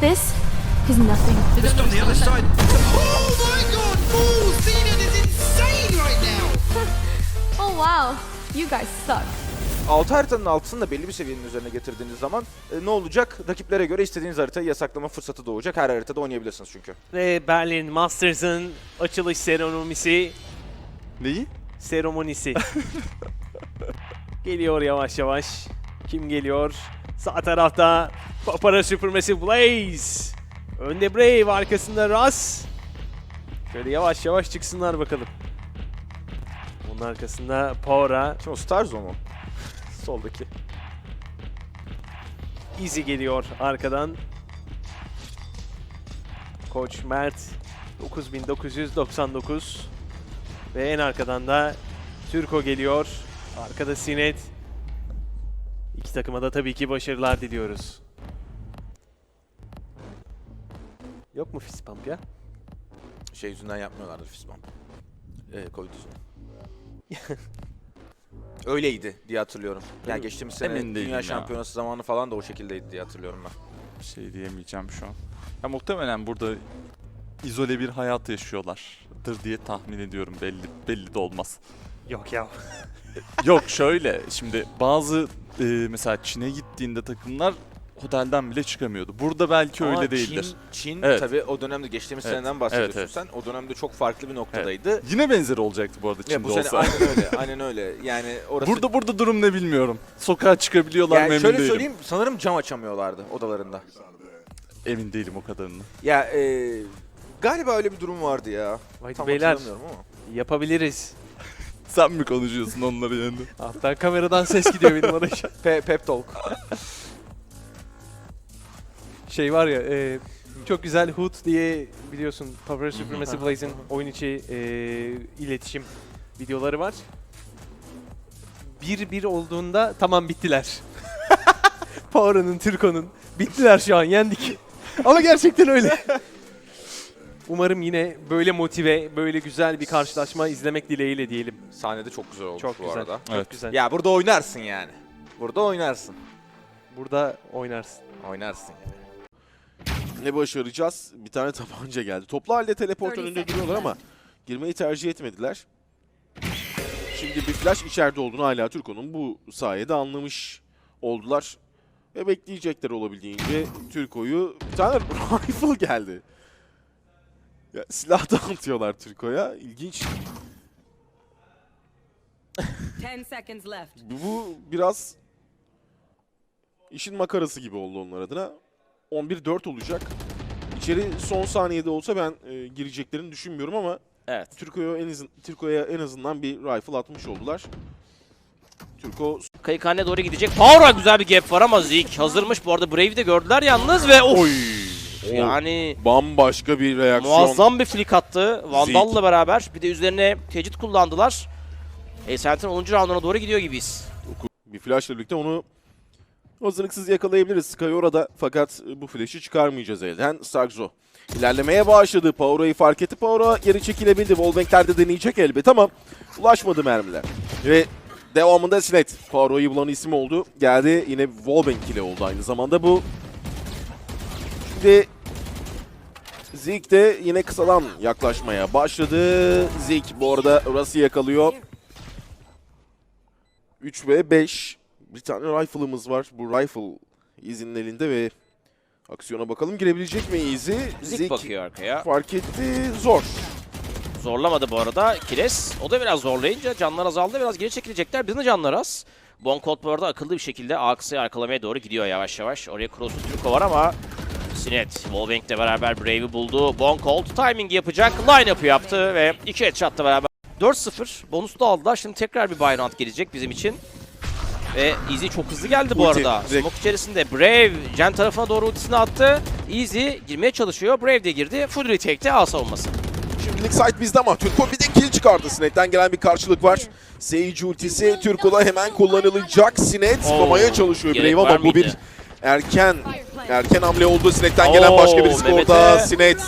This is nothing. Just on the other side. Oh my god, Bull! Zenith is insane right now! Oh wow, you guys suck. 6 haritanın altısını da belli bir seviyenin üzerine getirdiğiniz zaman e, ne olacak? Rakiplere göre istediğiniz haritayı yasaklama fırsatı doğacak. Her haritada oynayabilirsiniz çünkü. Ve Berlin Masters'ın açılış seremonisi Neyi? seremonisi. geliyor yavaş yavaş. Kim geliyor? Sağ tarafta Papara Supermassive Blaze. Önde Brave, arkasında Ras. Şöyle yavaş yavaş çıksınlar bakalım. Onun arkasında Power'a. Şimdi o Starzone o. Soldaki. Easy geliyor arkadan. Koç Mert 9999 ve en arkadan da Türko geliyor. Arkada Sinet. İki takıma da tabii ki başarılar diliyoruz. Yok mu fist pump ya? Şey yüzünden yapmıyorlardır Fizbomb. Ee, Covid yüzünden. Öyleydi diye hatırlıyorum. Yani geçtiğimiz sene Emin değilim Dünya ya. Şampiyonası zamanı falan da o şekildeydi diye hatırlıyorum ben. Bir şey diyemeyeceğim şu an. Ya muhtemelen burada izole bir hayat yaşıyorlardır diye tahmin ediyorum. Belli belli de olmaz. Yok ya. Yok şöyle şimdi bazı e, mesela Çin'e gittiğinde takımlar otelden bile çıkamıyordu. Burada belki Ama öyle değildir. Çin, Çin Evet. tabii o dönemde geçtiğimiz Evet, seneden bahsediyorsun evet, sen. O dönemde çok farklı bir noktadaydı. Yine benzeri olacaktı bu arada Çin'de Ya bu sene olsa. aynen öyle. Aynen öyle. Yani orası Burada burada durum ne bilmiyorum. Sokağa çıkabiliyorlar mı yani emin şöyle değilim. söyleyeyim sanırım cam açamıyorlardı odalarında. Emin değilim o kadarını. Ya e, galiba öyle bir durum vardı ya. Haydi Tam beyler hatırlamıyorum ama. yapabiliriz. Sen mi konuşuyorsun onları yani? Hatta kameradan ses gidiyor benim oraya. Pe pep talk. Şey var ya, e, çok güzel Hood diye biliyorsun Power Supremacy Blaze'in oyun içi e, iletişim videoları var. 1-1 olduğunda tamam bittiler. Power'ın, Türko'nun. Bittiler şu an, yendik. Ama gerçekten öyle. Umarım yine böyle motive, böyle güzel bir karşılaşma izlemek dileğiyle diyelim. Sahnede çok güzel oldu Çok bu güzel, arada. çok Evet. güzel. Ya burada oynarsın yani. Burada oynarsın. Burada oynarsın. Oynarsın yani. Ne başaracağız? Bir tane tabanca geldi. Toplu halde teleport 30 önünde seconds duruyorlar ama girmeyi tercih etmediler. Şimdi bir flash içeride olduğunu hala Türko'nun bu sayede anlamış oldular. Ve bekleyecekler olabildiğince Türko'yu. Bir tane rifle geldi. Ya, silah dağıtıyorlar Türko'ya. İlginç. 10 seconds left. Bu biraz işin makarası gibi oldu onlar adına. 11-4 olacak. İçeri son saniyede olsa ben e, gireceklerini düşünmüyorum ama Evet. Türko'ya en, azın, Türko'ya en azından bir rifle atmış oldular. Türko Kayıkhaneye doğru gidecek. Power'a güzel bir gap var ama Zik hazırmış. Bu arada Brave'i de gördüler yalnız ve of. Oy! Yani bambaşka bir reaksiyon. muazzam bir flick attı. Vandal'la beraber. Bir de üzerine tecrit kullandılar. Ascent'in 10. rounduna doğru gidiyor gibiyiz. Bir flashla birlikte onu hazırlıksız yakalayabiliriz Skyyora'da fakat bu flash'ı çıkarmayacağız elden. Sargzo ilerlemeye başladı. Power'ı fark etti. Power'a geri çekilebildi. Wallbank'ler de deneyecek elbet ama ulaşmadı mermiler. Ve devamında Sinet. Power'ı bulan isim oldu. Geldi yine Wallbank ile oldu aynı zamanda bu. Şimdi Zik de yine kısadan yaklaşmaya başladı. Zik bu arada Ras'ı yakalıyor. 3 ve 5. Bir tane rifle'ımız var. Bu rifle izinin elinde ve aksiyona bakalım girebilecek mi Easy? Zik, bakıyor arkaya. fark etti. Zor. Zorlamadı bu arada. Kiles. O da biraz zorlayınca canlar azaldı. Biraz geri çekilecekler. Bizim de canlar az. Bon Colt bu arada akıllı bir şekilde Aksa'yı arkalamaya doğru gidiyor yavaş yavaş. Oraya Cross'u Türko var ama Sinet, Wallbank'le beraber Brave'i buldu. Bon Colt timing yapacak. Line-up'ı yaptı ve iki headshot'la beraber 4-0. Bonus da aldılar. Şimdi tekrar bir buy round gelecek bizim için. Ve Easy çok hızlı geldi bu Ulti, arada. direkt. Smoke içerisinde Brave Jen tarafına doğru ultisini attı. Easy girmeye çalışıyor. Brave de girdi. Full retake'te A savunması. Şimdilik site bizde ama Türko bir de kill çıkardı. Sinet'ten gelen bir karşılık var. Sage ultisi Türko'da hemen kullanılacak. Sinet Oo, çalışıyor Brave ama bu bir erken erken hamle oldu. Sinet'ten gelen Oo, başka bir skorda. Sinet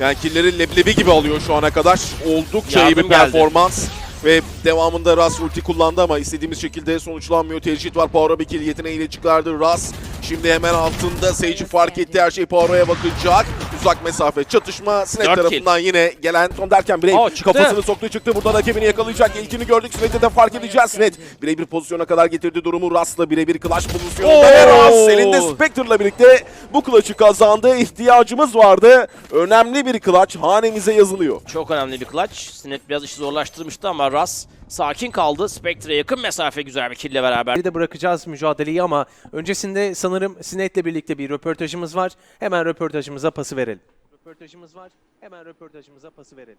yani killleri leblebi gibi alıyor şu ana kadar. Oldukça iyi Yardım bir geldi. performans. Ve devamında Ras ulti kullandı ama istediğimiz şekilde sonuçlanmıyor. Tecrit var. Power'a bir kill yeteneğiyle çıkardı. Ras Şimdi hemen altında Sage'i fark etti. Her şey Poirot'a bakacak. Uzak mesafe çatışma. Snap tarafından yine gelen son derken Brave Aa, çıktı. kafasını soktu çıktı. Buradan rakibini yakalayacak. İlkini gördük. Snap'te de fark edeceğiz. Snap birebir pozisyona kadar getirdi durumu. Rust'la birebir clutch pozisyonunda. Ve Rust elinde Spectre'la birlikte bu clutch'ı kazandı. İhtiyacımız vardı. Önemli bir clutch hanemize yazılıyor. Çok önemli bir clutch. Sinet biraz işi zorlaştırmıştı ama Ras sakin kaldı. Spectre'e yakın mesafe güzel bir kille beraber. Bir de bırakacağız mücadeleyi ama öncesinde sanırım Sinet'le birlikte bir röportajımız var. Hemen röportajımıza pası verelim. Röportajımız var. Hemen röportajımıza pası verelim.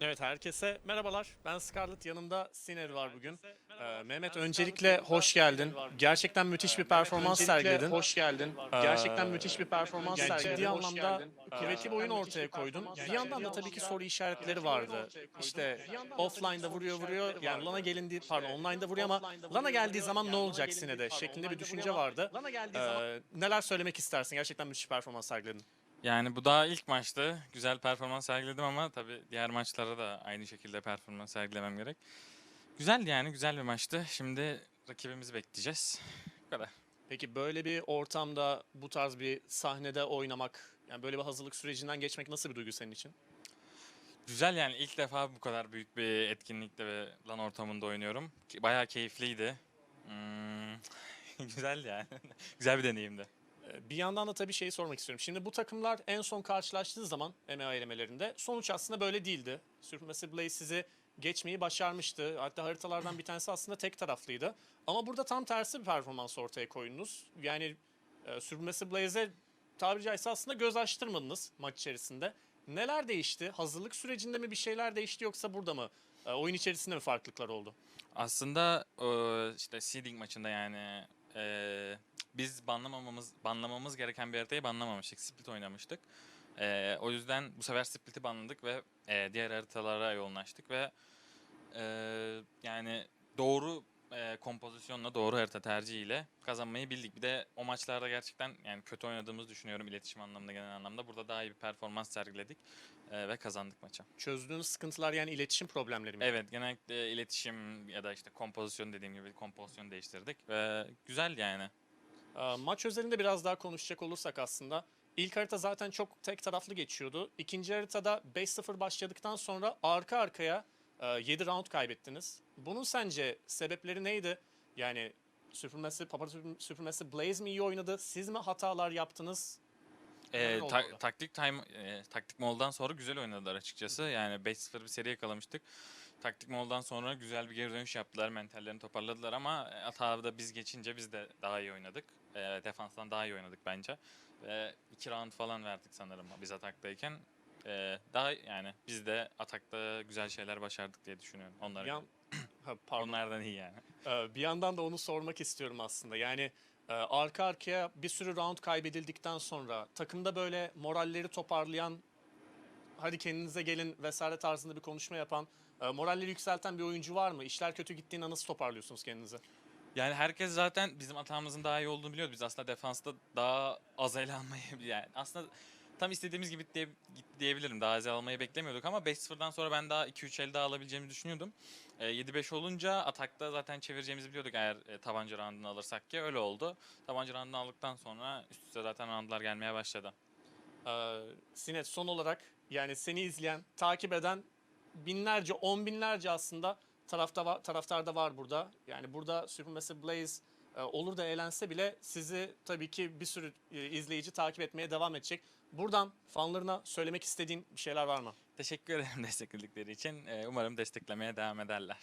Evet herkese merhabalar. Ben Scarlett yanımda Siner var bugün. Ee, Mehmet öncelikle hoş geldin. Gerçekten müthiş bir performans sergiledin. Hoş geldin. Gerçekten müthiş bir performans sergiledin. Ciddi anlamda kreatif oyun ortaya koydun. Bir yandan da tabii ki soru işaretleri vardı. İşte offline'da vuruyor vuruyor. Yani Lana gelindiği pardon online'da vuruyor ama Lana geldiği zaman ne olacak Sine'de şeklinde bir düşünce vardı. Ee, neler söylemek istersin? Gerçekten müthiş bir performans sergiledin. Yani bu daha ilk maçtı. Güzel performans sergiledim ama tabii diğer maçlara da aynı şekilde performans sergilemem gerek. Güzeldi yani güzel bir maçtı. Şimdi rakibimizi bekleyeceğiz. Bu kadar. Peki böyle bir ortamda bu tarz bir sahnede oynamak, yani böyle bir hazırlık sürecinden geçmek nasıl bir duygu senin için? Güzel yani ilk defa bu kadar büyük bir etkinlikte ve lan ortamında oynuyorum. Bayağı keyifliydi. Hmm, güzel yani. güzel bir deneyimdi. Bir yandan da tabii şeyi sormak istiyorum. Şimdi bu takımlar en son karşılaştığı zaman MMA elemelerinde sonuç aslında böyle değildi. Supermassive Blaze sizi geçmeyi başarmıştı. Hatta haritalardan bir tanesi aslında tek taraflıydı. Ama burada tam tersi bir performans ortaya koydunuz. Yani e, Supermassive Blaze'e tabiri caizse aslında göz açtırmadınız maç içerisinde. Neler değişti? Hazırlık sürecinde mi bir şeyler değişti yoksa burada mı? E, oyun içerisinde mi farklılıklar oldu? Aslında eee, işte seeding maçında yani eee, biz banlamamamız banlamamız gereken bir haritayı banlamamıştık. Split oynamıştık. Eee, o yüzden bu sefer split'i banladık ve eee, diğer haritalara yoğunlaştık ve eee, yani doğru eee, kompozisyonla doğru harita tercihiyle kazanmayı bildik. Bir de o maçlarda gerçekten yani kötü oynadığımızı düşünüyorum iletişim anlamında genel anlamda. Burada daha iyi bir performans sergiledik eee, ve kazandık maçı. Çözdüğünüz sıkıntılar yani iletişim problemleri mi? Evet genellikle iletişim ya da işte kompozisyon dediğim gibi kompozisyon değiştirdik ve güzel yani. Ee, Maç özelinde biraz daha konuşacak olursak aslında ilk harita zaten çok tek taraflı geçiyordu. İkinci haritada 5-0 başladıktan sonra arka arkaya 7 round kaybettiniz. Bunun sence sebepleri neydi? Yani Supermassive, Papa Supermassive Blaze mi iyi oynadı? Siz mi hatalar yaptınız? Oldu ta- taktik time e, taktik moldan sonra güzel oynadılar açıkçası. Yani 5-0 bir seri yakalamıştık. Taktik moldan sonra güzel bir geri dönüş yaptılar. Mentallerini toparladılar ama e, hatada biz geçince biz de daha iyi oynadık. E, defanstan daha iyi oynadık bence. Ve 2 round falan verdik sanırım biz ataktayken. E, daha yani biz de atakta güzel şeyler başardık diye düşünüyorum. Onlar yan- Ha, pardon. onlardan iyi yani. Ee, bir yandan da onu sormak istiyorum aslında. Yani e, arka arkaya bir sürü round kaybedildikten sonra takımda böyle moralleri toparlayan hadi kendinize gelin vesaire tarzında bir konuşma yapan e, moralleri yükselten bir oyuncu var mı? İşler kötü gittiğinde nasıl toparlıyorsunuz kendinizi? Yani herkes zaten bizim hatamızın daha iyi olduğunu biliyordu. Biz aslında defansta daha az ele almayı yani aslında tam istediğimiz gibi diye, gitti diyebilirim. Daha az ele almayı beklemiyorduk ama 5-0'dan sonra ben daha 2-3 el daha alabileceğimi düşünüyordum. E, 7-5 olunca atakta zaten çevireceğimizi biliyorduk eğer e, tabanca roundunu alırsak ki öyle oldu. Tabanca roundunu aldıktan sonra üst üste zaten roundlar gelmeye başladı. Ee, Sinet son olarak yani seni izleyen, takip eden binlerce, on binlerce aslında tarafta var, taraftarda var burada. Yani burada Supermassive Blaze e, olur da eğlense bile sizi tabii ki bir sürü e, izleyici takip etmeye devam edecek. Buradan fanlarına söylemek istediğin bir şeyler var mı? Teşekkür ederim destekledikleri için. E, umarım desteklemeye devam ederler.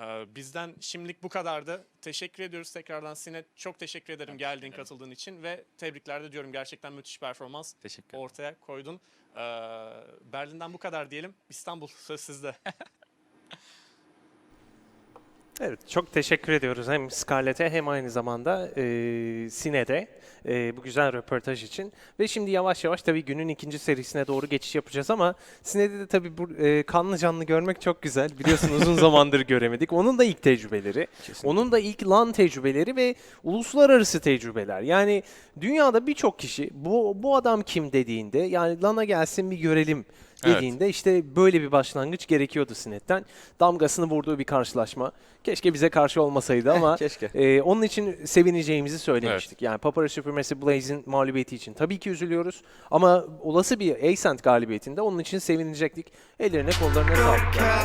Ee, bizden şimdilik bu kadardı. Teşekkür ediyoruz tekrardan Sinet. Çok teşekkür ederim geldiğin, katıldığın için ve tebrikler de diyorum. Gerçekten müthiş performans Teşekkür ederim. ortaya koydun. Ee, Berlin'den bu kadar diyelim. İstanbul söz sizde. Evet, çok teşekkür ediyoruz hem Scarlett'e hem aynı zamanda e, Sine'de e, bu güzel röportaj için. Ve şimdi yavaş yavaş tabii günün ikinci serisine doğru geçiş yapacağız ama Sine'de de tabii bu e, kanlı canlı görmek çok güzel. Biliyorsun uzun zamandır göremedik. Onun da ilk tecrübeleri, onun da ilk LAN tecrübeleri ve uluslararası tecrübeler. Yani dünyada birçok kişi bu bu adam kim dediğinde yani LAN'a gelsin bir görelim Evet. dediğinde işte böyle bir başlangıç gerekiyordu Sinet'ten. Damgasını vurduğu bir karşılaşma. Keşke bize karşı olmasaydı ama Keşke. e, onun için sevineceğimizi söylemiştik. Yani Papara Supremacy Blaze'in mağlubiyeti için tabii ki üzülüyoruz ama olası bir Ascent galibiyetinde onun için sevinecektik. Ellerine kollarına sağlık. yani.